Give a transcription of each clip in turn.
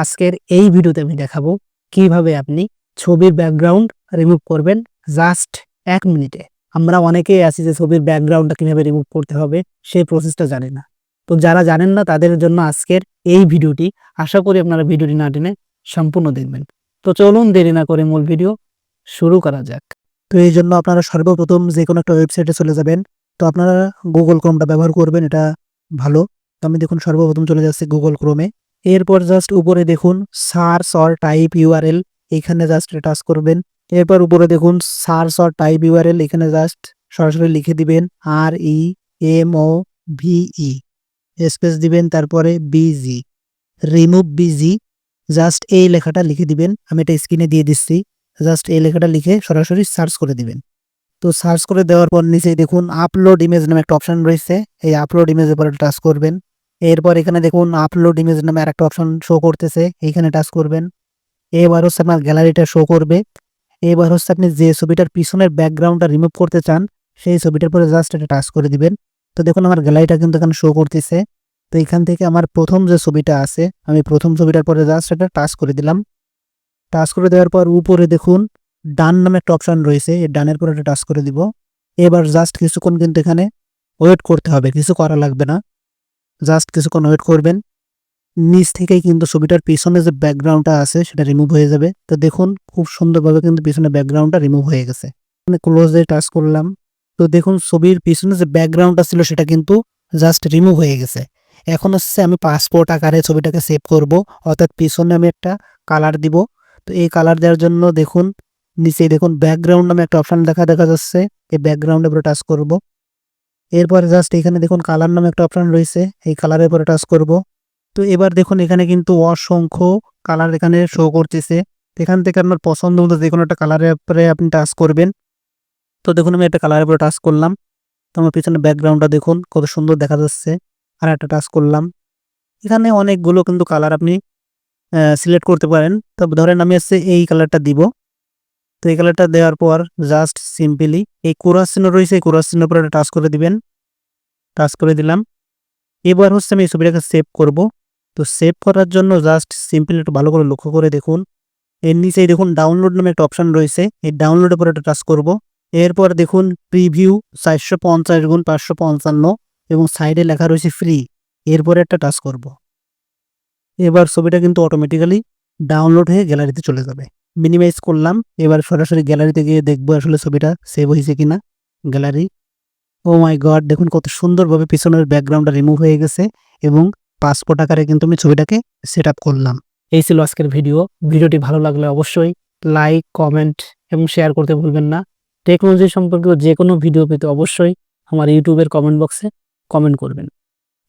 আজকের এই ভিডিওতে আমি দেখাবো কীভাবে আপনি ছবির ব্যাকগ্রাউন্ড রিমুভ করবেন জাস্ট এক মিনিটে। আমরা অনেকেই আছি যে ছবির ব্যাকগ্রাউন্ডটা কীভাবে রিমুভ করতে হবে, সেই প্রসেসটা জানি না। তো যারা জানেন না, তাদের জন্য আজকের এই ভিডিওটি আশা করি আপনারা ভিডিওটি না টেনে সম্পূর্ণ দেখবেন। তো চলুন দেরি না করে মূল ভিডিও শুরু করা যাক। তো এই জন্য আপনারা সর্বপ্রথম যে কোনো একটা ওয়েবসাইটে চলে যাবেন। তো আপনারা গুগল ক্রোমটা ব্যবহার করবেন, এটা ভালো। তো আমি দেখুন সর্বপ্রথম চলে যাচ্ছি গুগল ক্রোমে এরপর জাস্ট উপরে দেখুন সার্চ অর টাইপ ইউআরএল এখানে জাস্ট টাচ করবেন। এরপর উপরে দেখুন সার্চ অর টাইপ ইউআরএল এখানে জাস্ট সরাসরি লিখে দিবেন আর ই এম ও ভিই স্পেস দিবেন, তারপরে বিজি রিমুভ বিজি জাস্ট এই লেখাটা লিখে দিবেন। আমি এটা স্ক্রিনে দিয়ে দিচ্ছি। জাস্ট এই লেখাটা লিখে সরাসরি সার্চ করে দিবেন। তো সার্চ করে দেওয়ার পর নিচে দেখুন আপলোড ইমেজ নামে একটা অপশন রয়েছে। এই আপলোড ইমেজের পরে টাচ করবেন। এরপর এখানে দেখুন আপলোড ইমেজ নামে আর একটা অপশন শো করতেছে, এইখানে টাচ করবেন। এবার হচ্ছে আপনার গ্যালারিটা শো করবে। এবার হচ্ছে আপনি যে ছবিটার পিছনের ব্যাকগ্রাউন্ডটা রিমুভ করতে চান, সেই ছবিটার পরে জাস্ট এটা টাচ করে দিবেন। তো দেখুন আমার গ্যালারিটা কিন্তু এখানে শো করতেছে। তো এখান থেকে আমার প্রথম যে ছবিটা আছে, আমি প্রথম ছবিটার পরে জাস্ট এটা টাচ করে দিলাম। টাচ করে দেওয়ার পর উপরে দেখুন ডান নামে একটা অপশন রয়েছে, এই ডানের পরে এটা টাচ করে দিব। এবার জাস্ট কিছুক্ষণ কিন্তু এখানে ওয়েট করতে হবে, কিছু করা লাগবে না। জাস্ট কিছুক্ষণ ওয়েট করবেন। নিচ থেকেই কিন্তু ছবিটার পিছনে যে ব্যাকগ্রাউন্ডটা আছে, সেটা রিমুভ হয়ে যাবে। তো দেখুন, খুব সুন্দরভাবে কিন্তু পিছনে ব্যাকগ্রাউন্ডটা রিমুভ হয়ে গেছে। মানে ক্লোজে টাচ করলাম। তো দেখুন, ছবির পিছনে যে ব্যাকগ্রাউন্ডটা ছিল, সেটা কিন্তু জাস্ট রিমুভ হয়ে গেছে। এখন হচ্ছে আমি পাসপোর্ট আকারে ছবিটাকে সেভ করব। অর্থাৎ পিছনে আমি একটা কালার দিব। তো এই কালার দেওয়ার জন্য দেখুন নিচে দেখুন, ব্যাকগ্রাউন্ড নামে একটা অপশন দেখা দেখা যাচ্ছে। এই ব্যাকগ্রাউন্ডের উপরে টাচ করব। এরপরে জাস্ট এখানে দেখুন কালার নামে একটা অপশন রয়েছে, এই কালারের উপরে টাচ করব। তো এবার দেখুন এখানে কিন্তু অসংখ্য কালার এখানে শো করতেছে। এখান থেকে আপনার পছন্দ মতো যে কোনো একটা কালারের উপরে আপনি টাচ করবেন। তো দেখুন আমি একটা কালারের উপরে টাচ করলাম। তো আমার পিছনে ব্যাকগ্রাউন্ডটা দেখুন, কত সুন্দর দেখা যাচ্ছে। আর একটা টাচ করলাম। এখানে অনেকগুলো কিন্তু কালার আপনি সিলেক্ট করতে পারেন। তো ধরেন আমি হচ্ছে এই কালারটা দিব। তো এই কালারটা দেওয়ার পর জাস্ট সিম্পলি এই কোরাস চিহ্ন রয়েছে, এই কোরাস চিহ্নের উপরে টাচ করে দিবেন। টাচ করে দিলাম। এবার হচ্ছে আমি এই ছবিটাকে সেভ করব। তো সেভ করার জন্য জাস্ট সিম্পলি একটু ভালো করে লক্ষ্য করে দেখুন। এর নিচেই দেখুন ডাউনলোড নামে একটা অপশন রয়েছে। এই ডাউনলোডের উপরে একটা টাচ করব। এরপর দেখুন প্রিভিউ চারশো পঞ্চাশ গুণ পাঁচশো পঞ্চান্ন এবং সাইডে লেখা রয়েছে ফ্রি এরপরে একটা টাচ করব। এবার ছবিটা কিন্তু অটোমেটিক্যালি ডাউনলোড হয়ে গ্যালারিতে চলে যাবে। মিনিমাইজ করলাম। এবার সরাসরি গ্যালারিতে গিয়ে দেখব আসলে ছবিটা সেভ হয়েছে কিনা। গ্যালারি ও মাই গড দেখুন কত সুন্দরভাবে পিছনের ব্যাকগ্রাউন্ডটা রিমুভ হয়ে গেছে এবং পাসপোর্ট আকারে কিন্তু আমি ছবিটাকে সেট করলাম। এই ছিল আজকের ভিডিও ভিডিওটি ভালো লাগলে অবশ্যই লাইক কমেন্ট এবং শেয়ার করতে ভুলবেন না। টেকনোলজি সম্পর্কিত যে কোনো ভিডিও পেতে অবশ্যই আমার ইউটিউবের কমেন্ট বক্সে কমেন্ট করবেন।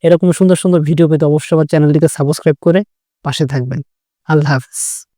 এরকম সুন্দর সুন্দর ভিডিও পেতে অবশ্যই আমার চ্যানেলটিকে সাবস্ক্রাইব করে পাশে থাকবেন। আল্লাহ হাফিজ।